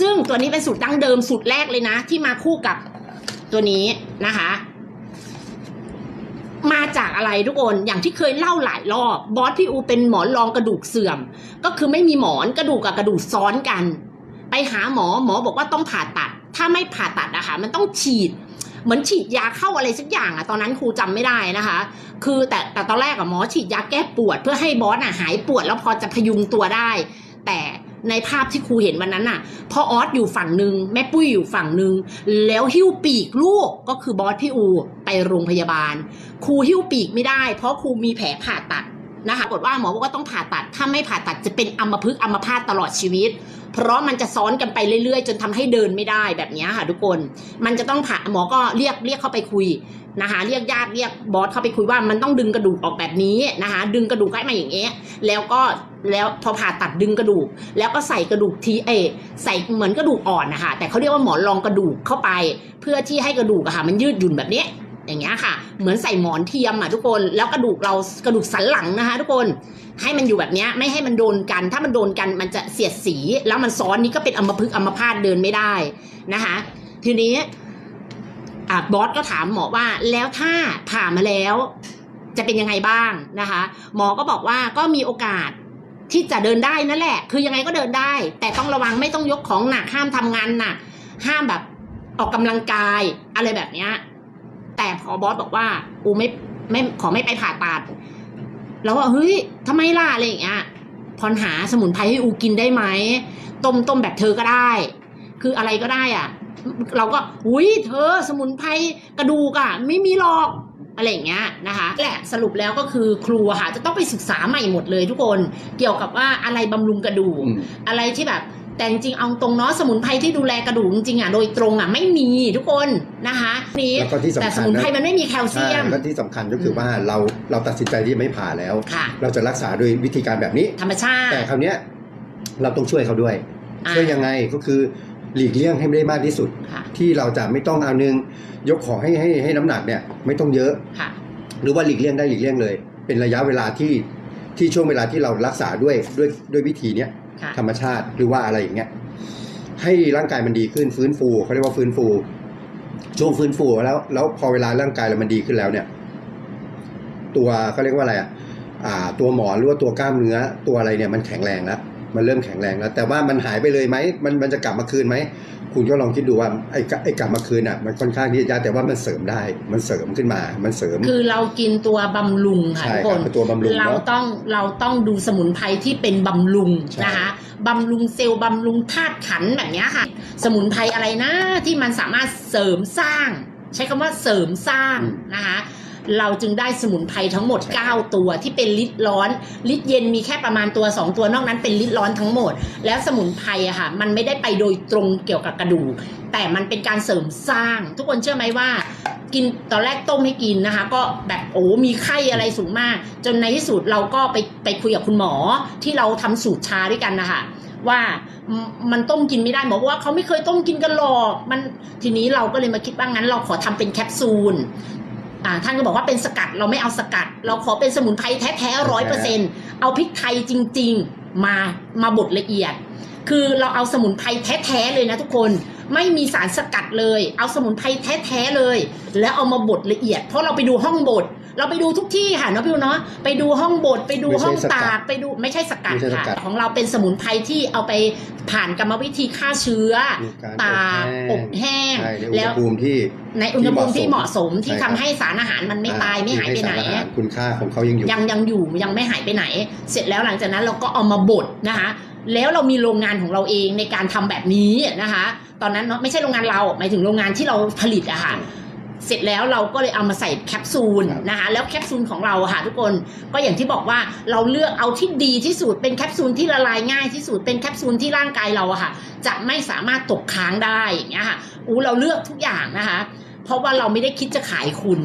ซึ่งตัวนี้เป็นสูตรดั้งเดิมสูตรแรกเลยนะ ที่มาคู่กับตัวนี้นะคะ มาจากอะไรทุกคนอย่างที่เคยเล่าหลายรอบบอสพี่อูเป็นหมอนรองกระดูกเสื่อม ก็คือไม่มีหมอนกระดูกกับกระดูกซ้อนกัน ไปหาหมอหมอบอกว่าต้องผ่าตัด ถ้าไม่ผ่าตัดอะคะมันต้องฉีดเหมือนฉีดยาเข้าอะไรสักอย่างอะตอนนั้นครูจำไม่ได้นะคะ คือแต่แต่ตอนแรกอะหมอฉีดยาแก้ปวด เพื่อให้บอสอะหายปวดแล้วพอจะพยุงตัวได้ แต่ ในภาพที่ครูเห็นวันนั้นน่ะพ่อออสอยู่ฝั่งหนึ่งแม่ปุ้ยอยู่ฝั่งหนึ่งแล้วหิ้วปีกลูกก็คือบอสพี่อูไปโรงพยาบาล ครูหิ้วปีกไม่ได้ เพราะครูมีแผลผ่าตัดนะคะกดว่าหมอบอกว่าต้องผ่าตัด ถ้าไม่ผ่าตัดจะเป็นอัมพฤกษ์อัมพาตตลอดชีวิต เพราะมันจะซ้อนกันไปเรื่อยๆ จนทำให้เดินไม่ได้แบบนี้ค่ะทุกคน มันจะต้องผ่าหมอก็เรียกเรียกเข้าไปคุยนะคะเรียกญาติเรียกบอสเข้าไปคุยว่ามันต้องดึงกระดูกออกแบบนี้นะคะดึงกระดูกให้มาอย่างเงี้ยแล้วก็แล้วพอผ่าตัดดึงกระดูก แล้วก็ใส่กระดูกทีเอใส่เหมือนกระดูกอ่อนนะคะแต่เขาเรียกว่าหมอนรองกระดูกเข้าไป เพื่อที่ให้กระดูกอะค่ะมันยืดหยุ่นแบบนี้ อย่างเงี้ยค่ะ เหมือนใส่หมอนเทียมอะทุกคนแล้วกระดูกเรากระดูกสันหลังนะคะ ทุกคนให้มันอยู่แบบเนี้ยไม่ให้มันโดนกัน ถ้ามันโดนกันมันจะเสียดสี แล้วมันซ้อนนี้ก็เป็นอัมพฤกษ์อัมพาตเดินไม่ได้นะคะ ทีนี้อะบอสก็ถามหมอว่าแล้วถ้าผ่ามาแล้วจะเป็นยังไงบ้างนะคะ หมอก็บอกว่าก็มีโอกาสที่จะเดินได้นั่นแหละ คือยังไงก็เดินได้ แต่ต้องระวังไม่ต้องยกของหนักห้ามทำงานหนักห้ามแบบออกกำลังกายอะไรแบบเนี้ย พอบอสบอกว่าอูไม่ไม่ขอไม่ไปผ่าตัดแล้วว่าเฮ้ยทำไมล่ะอะไรอย่างเงี้ยพรหาสมุนไพรให้อูกินได้ไหมต้มต้มแบบเธอก็ได้ คืออะไรก็ได้อะ เราก็อุ้ยเธอสมุนไพรกระดูกอะ ไม่มีหรอกอะไรอย่างเงี้ยนะคะแหละสรุปแล้วก็คือครูอะค่ะจะต้องไปศึกษาใหม่หมดเลยทุกคนเกี่ยวกับว่าอะไรบำรุงกระดูกอืมอะไรที่แบบ แต่จริงๆเอาตรงเนาะสมุนไพรที่ดูแลกระดูกจริงๆอะโดยตรงอะไม่มีทุกคนนะคะนี้แล้วก็ที่สำคัญแต่สมุนไพรนะมันไม่มีแคลใช่เซียมแล้วที่สำคัญก็คือว่าเราเราตัดสินใจที่ไม่ผ่าแล้วค่ะเราจะรักษาด้วยวิธีการแบบนี้ ธรรมชาติ แต่คราวเนี้ยเราต้องช่วยเขาด้วยอ่าช่วยยังไงก็คือหลีกเลี่ยงให้ได้มากที่สุดค่ะที่เราจะไม่ต้องเอานึงยกของให้ให้ให้น้ำหนักเนี่ยไม่ต้องเยอะค่ะหรือว่าหลีกเลี่ยงได้หลีกเลี่ยงเลย เป็นระยะเวลาที่ที่ช่วงเวลาที่เรารักษาด้วยด้วยด้วยวิธีเนี้ยค่ะ ธรรมชาติหรือว่าอะไรอย่างเงี้ยให้ร่างกายมันดีขึ้นฟื้นฟูเขาเรียกว่าฟื้นฟูช่วงฟื้นฟูแล้วแล้วพอเวลาร่างกายเรามันดีขึ้นแล้วเนี่ย ตัวเขาเรียกว่าอะไรอะอ่าตัวหมอนหรือว่าตัวกล้ามเนื้อตัวอะไรเนี่ยมันแข็งแรงแล้ว มันเริ่มแข็งแรงแล้ว แต่ว่ามันหายไปเลยไหมมันมันจะกลับมาคืนไหมคุณก็ลองคิดดูว่าไอ้กะไอ้กลับมาคืนอะมันค่อนข้างที่จะยากแต่ว่ามันเสริมได้ มันเสริมขึ้นมา มันเสริม คือเรากินตัวบำรุงค่ะใช่ทุกคครับนเป็นตัวบำรุงเราเนาะต้องเราต้องดูสมุนไพรที่เป็นบำรุงใช่นะคะบำรุงเซลล์บำรุงธาตุขันธ์แบบเนี้ยค่ะ สมุนไพรอะไรนะที่มันสามารถเสริมสร้าง ใช้คำว่าเสริมสร้างนะคะ เราจึงได้สมุนไพรทั้งหมด 9 ตัวที่เป็นลิตรร้อน ลิตรเย็นมีแค่ประมาณตัว 2 ตัวนอกนั้นเป็นลิตรร้อนทั้งหมด แล้วสมุนไพรอะค่ะมันไม่ได้ไปโดยตรงเกี่ยวกับกระดูกแต่มันเป็นการเสริมสร้าง ทุกคนเชื่อไหมว่า กินตอนแรกต้มให้กินนะคะ ก็แบบโอ้มีไข้อะไรสูงมาก จนในที่สุดเราก็ไปไปคุยกับคุณหมอที่เราทำสูตรชาด้วยกันนะคะว่าอืมมันต้มกินไม่ได้หมอบอกว่าเขาไม่เคยต้มกินกันหรอกมันทีนี้เราก็เลยมาคิดว่างั้นเราขอทำเป็นแคปซูลอ่า ท่านก็บอกว่าเป็นสกัดเราไม่เอาสกัด เราขอเป็นสมุนไพรแท้ๆร้อยเปอร์เซ็นเอาพริกไทยจริง ๆมามาบดละเอียด คือเราเอาสมุนไพรแท้ๆเลยนะทุกคนไม่มีสารสกัดเลย เอาสมุนไพรแท้ๆเลย แล้วเอามาบดละเอียด เพราะเราไปดูห้องบดเราไปดูทุกที่ค่ะเนาะพี่วเนาะไปดูห้องบดไปดูห้องตากไปดูไม่ใช่สกัดไม่ใช่สกัค่ะดของเราเป็นสมุนไพรที่เอาไปผ่านกรรมวิธีฆ่าเชื้อมีการตากอบแห้งใช่ใน อุณแล้หวภูมิที่ในอุณหภูมิที่เหมาะสมที่ใช่ทำครับให้สารอาหารมันไม่ตายไม่หายไปไหนที่สารอาารคุณค่าของเขายังอยู่ยังยังอยู่ยังไม่หายไปไหน เสร็จแล้วหลังจากนั้นเราก็เอามาบดนะคะแล้วเรามีโรงงานของเราเองในการทำแบบนี้นะคะ ตอนนั้นเนาะไม่ใช่โรงงานเราหมายถึงโรงงานที่เราผลิตอะค่ะเสร็จแล้วเราก็เลยเอามาใส่แคปซูลครับนะคะแล้วแคปซูลของเราอะค่ะทุกคนก็อย่างที่บอกว่าเราเลือกเอาที่ดีที่สุดเป็นแคปซูลที่ละลายง่ายที่สุดเป็นแคปซูลที่ร่างกายเราอะค่ะ จะไม่สามารถตกค้างได้อย่างเงี้ยค่ะ อู้เราเลือกทุกอย่างนะคะ เพราะว่าเราไม่ได้คิดจะขายคุณ